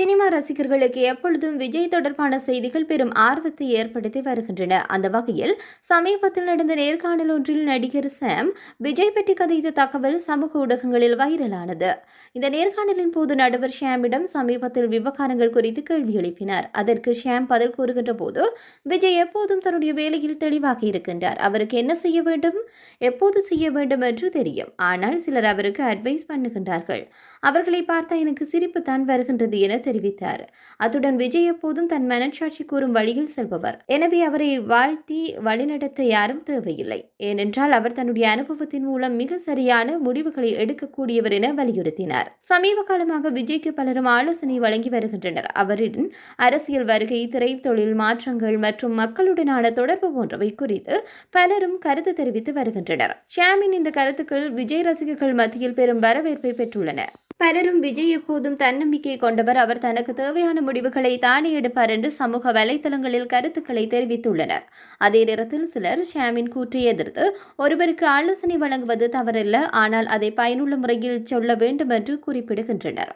Cinema ரசிகர்களுக்கு எப்பொழுதும் விஜய் தொடர்பான செய்திகள் பெரும் ஆர்வத்தை ஏற்படுத்தி வருகின்றன. அந்த வகையில் சமீபத்தில் நடந்த நேர்காணல் ஒன்றில் நடிகர் சாம் விஜய் பற்றி கதைத்த தகவல் சமூக ஊடகங்களில் வைரலானது. இந்த நேர்காணலின் போது நடுவர் ஷாமிடம் சமீபத்தில் விவகாரங்கள் குறித்து கேள்வி எழுப்பினார். அதற்கு ஷாம் பதில் கூறுகின்ற போது விஜய் எப்போதும் தன்னுடைய வேலையில் தெளிவாக இருக்கின்றார். அவருக்கு என்ன செய்ய வேண்டும்? எப்போது செய்ய வேண்டும் என்று தெரியும். ஆனால் சிலர் அவருக்கு அட்வைஸ் பண்ணுகின்றார்கள். அவர்களை பார்த்தா எனக்கு சிரிப்பு தான் வருகின்றது என தெரிவித்தார். அத்துடன் விஜய் எப்போதும் தன் மனச்சாட்சி கூறும் வழியில் செல்பவர். எனவே அவரை வாழ்த்தி வழிநடத்த யாரும் தேவையில்லை. ஏனென்றால் அவர் தன்னுடைய அனுபவத்தின் மூலம் மிக சரியான முடிவுகளை எடுக்கக்கூடியவர் என வலியுறுத்தினார். சமீப காலமாக விஜய்க்கு பலரும் ஆலோசனை வழங்கி வருகின்றனர். அவரின் அரசியல் வருகை திரைத்தொழில் மாற்றங்கள் மற்றும் மக்களுடனான தொடர்பு போன்றவை குறித்து பலரும் கருத்து தெரிவித்து வருகின்றனர். ஷியாமின் இந்த கருத்துக்கள் விஜய் ரசிகர்கள் மத்தியில் பெரும் வரவேற்பை பெற்றுள்ளன. பலரும் விஜய் எப்போதும் தன்னம்பிக்கை கொண்டவர். அவர் தனக்கு தேவையான முடிவுகளை தானே எடுப்பார் என்று சமூக வலைதளங்களில் கருத்துக்களை தெரிவித்துள்ளனர். அதே நேரத்தில் சிலர் ஷாமின் கூற்றை எதிர்த்து ஒருவருக்கு ஆலோசனை வழங்குவது தவறல்ல ஆனால் அதை பயனுள்ள முறையில் சொல்ல வேண்டும் என்று குறிப்பிடுகின்றனர்.